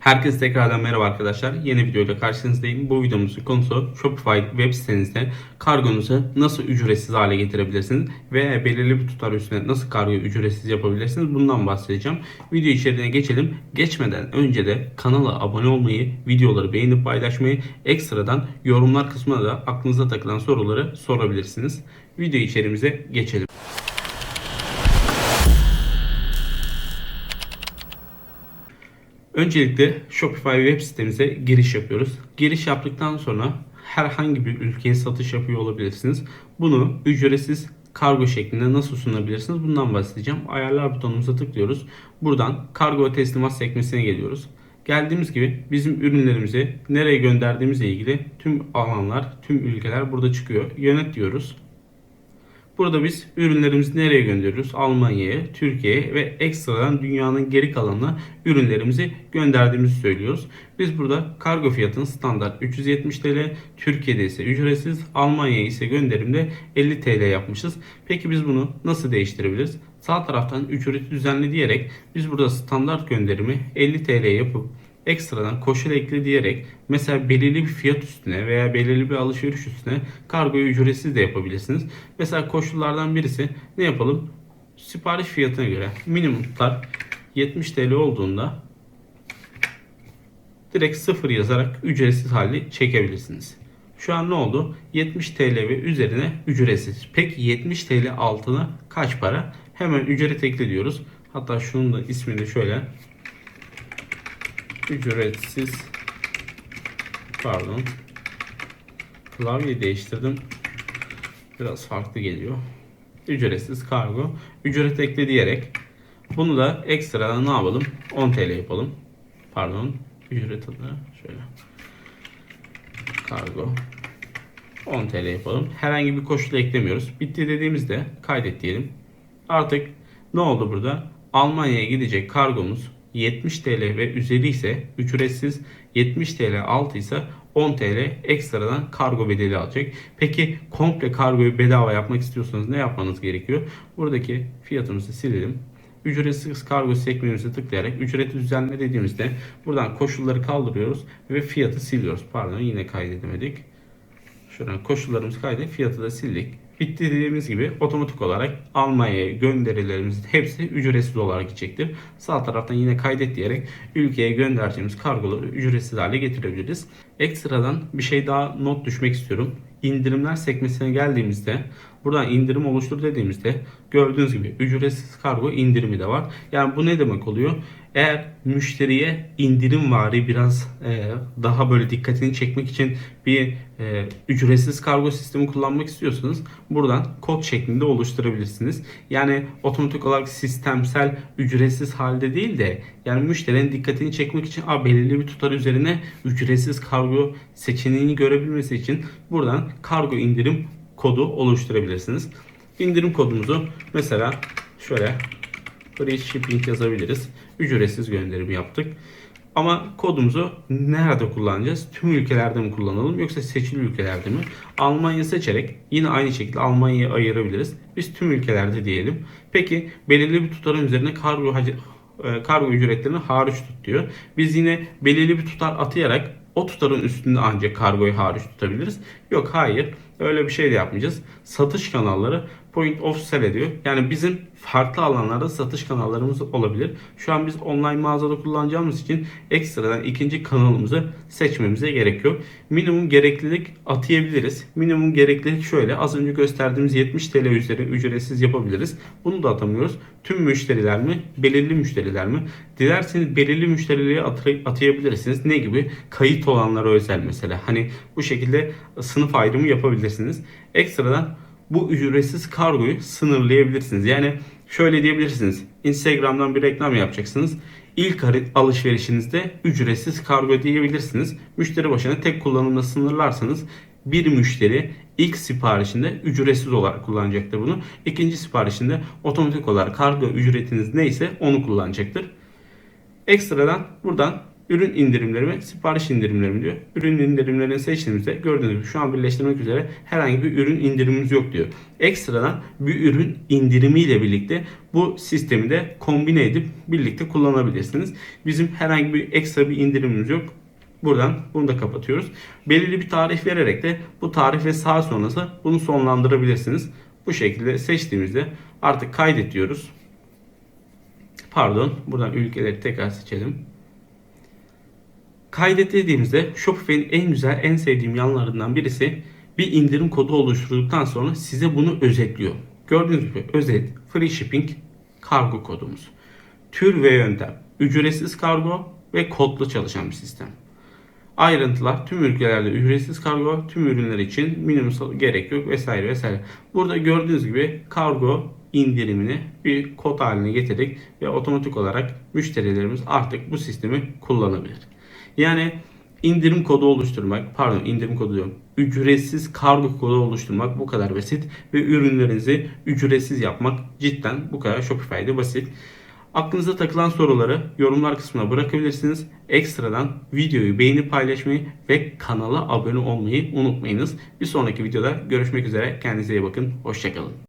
Herkese tekrardan merhaba arkadaşlar. Yeni videoyla karşınızdayım. Bu videomuzun konusu Shopify web sitenizde kargonuzu nasıl ücretsiz hale getirebilirsiniz ve belirli bir tutar üstüne nasıl kargoyu ücretsiz yapabilirsiniz bundan bahsedeceğim. Video içeriğine geçelim. Geçmeden önce de kanala abone olmayı, videoları beğenip paylaşmayı, ekstradan yorumlar kısmına da aklınıza takılan soruları sorabilirsiniz. Video içeriğimize geçelim. Öncelikle Shopify web sitemize giriş yapıyoruz. Giriş yaptıktan sonra herhangi bir ülkeye satış yapıyor olabilirsiniz. Bunu ücretsiz kargo şeklinde nasıl sunabilirsiniz bundan bahsedeceğim. Ayarlar butonumuza tıklıyoruz. Buradan kargo ve teslimat sekmesine geliyoruz. Geldiğimiz gibi bizim ürünlerimizi nereye gönderdiğimizle ilgili tüm alanlar, tüm ülkeler burada çıkıyor. Yönet diyoruz. Burada biz ürünlerimizi nereye gönderiyoruz? Almanya'ya, Türkiye'ye ve ekstradan dünyanın geri kalanına ürünlerimizi gönderdiğimizi söylüyoruz. Biz burada kargo fiyatını standart 370 TL, Türkiye'de ise ücretsiz, Almanya'ya ise gönderimde 50 TL yapmışız. Peki biz bunu nasıl değiştirebiliriz? Sağ taraftan ücreti düzenli diyerek biz burada standart gönderimi 50 TL yapıp ekstradan koşul ekle diyerek mesela belirli bir fiyat üstüne veya belirli bir alışveriş üstüne kargoyu ücretsiz de yapabilirsiniz. Mesela koşullardan birisi ne yapalım? Sipariş fiyatına göre minimum tutar 70 TL olduğunda direkt sıfır yazarak ücretsiz hali çekebilirsiniz. Şu an ne oldu? 70 TL ve üzerine ücretsiz. Peki 70 TL altına kaç para? Hemen ücret ekle diyoruz. Hatta şunun da ismini şöyle ücretsiz pardon klavye değiştirdim. Biraz farklı geliyor. Ücretsiz kargo. Ücret ekle diyerek bunu da ekstradan ne yapalım? 10 TL yapalım. Pardon ücret adı şöyle. Kargo. 10 TL yapalım. Herhangi bir koşul eklemiyoruz. Bitti dediğimizde kaydet diyelim. Artık ne oldu burada? Almanya'ya gidecek kargomuz 70 TL ve üzeri ise ücretsiz 70 TL altı ise 10 TL ekstradan kargo bedeli alacak. Peki komple kargoyu bedava yapmak istiyorsanız ne yapmanız gerekiyor? Buradaki fiyatımızı silelim. Ücretsiz kargo sekmemize tıklayarak ücreti düzenle dediğimizde buradan koşulları kaldırıyoruz ve fiyatı siliyoruz. Pardon yine kaydedemedik. Şuradan koşullarımızı kaydedip fiyatı da sildik. Bitti dediğimiz gibi otomatik olarak Almanya'ya gönderilerimizin hepsi ücretsiz olarak gidecektir. Sağ taraftan yine kaydet diyerek ülkeye göndereceğimiz kargoları ücretsiz hale getirebiliriz. Ekstradan bir şey daha not düşmek istiyorum. İndirimler sekmesine geldiğimizde buradan indirim oluştur dediğimizde gördüğünüz gibi ücretsiz kargo indirimi de var. Yani bu ne demek oluyor? Eğer müşteriye indirim vari biraz e, daha böyle dikkatini çekmek için bir e, ücretsiz kargo sistemi kullanmak istiyorsanız buradan kod şeklinde oluşturabilirsiniz. Yani otomatik olarak sistemsel ücretsiz halde değil de yani müşterinin dikkatini çekmek için a, belirli bir tutar üzerine ücretsiz kargo seçeneğini görebilmesi için buradan kargo indirim kodu oluşturabilirsiniz. İndirim kodumuzu mesela şöyle free shipping yazabiliriz. Ücretsiz gönderim yaptık. Ama kodumuzu nerede kullanacağız? Tüm ülkelerde mi kullanalım yoksa seçili ülkelerde mi? Almanya seçerek yine aynı şekilde Almanya'yı ayırabiliriz. Biz tüm ülkelerde diyelim. Peki belirli bir tutarın üzerine kargo e, kargo ücretlerini hariç tut diyor. Biz yine belirli bir tutar atayarak o tutarın üstünde ancak kargoyu hariç tutabiliriz. Yok hayır öyle bir şey de yapmayacağız. Satış kanalları point of sale ediyor. Yani bizim farklı alanlarda satış kanallarımız olabilir. Şu an biz online mağazada kullanacağımız için ekstradan ikinci kanalımızı seçmemize gerek yok. Minimum gereklilik atayabiliriz. Minimum gereklilik şöyle. Az önce gösterdiğimiz 70 TL üzeri ücretsiz yapabiliriz. Bunu da atamıyoruz. Tüm müşteriler mi? Belirli müşteriler mi? Dilerseniz belirli müşterileri atayabilirsiniz. Ne gibi? Kayıt olanlara özel mesela. Hani bu şekilde sınıf ayrımı yapabilirsiniz. Ekstradan bu ücretsiz kargoyu sınırlayabilirsiniz. Yani şöyle diyebilirsiniz. Instagram'dan bir reklam yapacaksınız. İlk alışverişinizde ücretsiz kargo diyebilirsiniz. Müşteri başına tek kullanımda sınırlarsanız bir müşteri ilk siparişinde ücretsiz olarak kullanacaktır bunu. İkinci siparişinde otomatik olarak kargo ücretiniz neyse onu kullanacaktır. Ekstradan buradan ürün indirimleri mi, sipariş indirimleri mi diyor. Ürün indirimlerini seçtiğimizde gördüğünüz gibi şu an birleştirmek üzere herhangi bir ürün indirimimiz yok diyor. Ekstradan bir ürün indirimiyle birlikte bu sistemi de kombine edip birlikte kullanabilirsiniz. Bizim herhangi bir ekstra bir indirimimiz yok. Buradan bunu da kapatıyoruz. Belirli bir tarih vererek de bu tarih ve saat sonrası bunu sonlandırabilirsiniz. Bu şekilde seçtiğimizde artık kaydet diyoruz. Pardon buradan ülkeleri tekrar seçelim. Kaydet dediğimizde Shopify'in en güzel, en sevdiğim yanlarından birisi bir indirim kodu oluşturduktan sonra size bunu özetliyor. Gördüğünüz gibi özet, free shipping, kargo kodumuz. Tür ve yöntem, ücretsiz kargo ve kodlu çalışan bir sistem. Ayrıntılar tüm ülkelerde ücretsiz kargo, tüm ürünler için minimum gerek yok vesaire vesaire. Burada gördüğünüz gibi kargo indirimini bir kod haline getirdik ve otomatik olarak müşterilerimiz artık bu sistemi kullanabilir. Yani indirim kodu oluşturmak, pardon indirim kodu diyorum. Ücretsiz kargo kodu oluşturmak bu kadar basit ve ürünlerinizi ücretsiz yapmak cidden bu kadar Shopify'de basit. Aklınıza takılan soruları yorumlar kısmına bırakabilirsiniz. Ekstradan videoyu beğenip paylaşmayı ve kanala abone olmayı unutmayınız. Bir sonraki videoda görüşmek üzere. Kendinize iyi bakın. Hoşçakalın.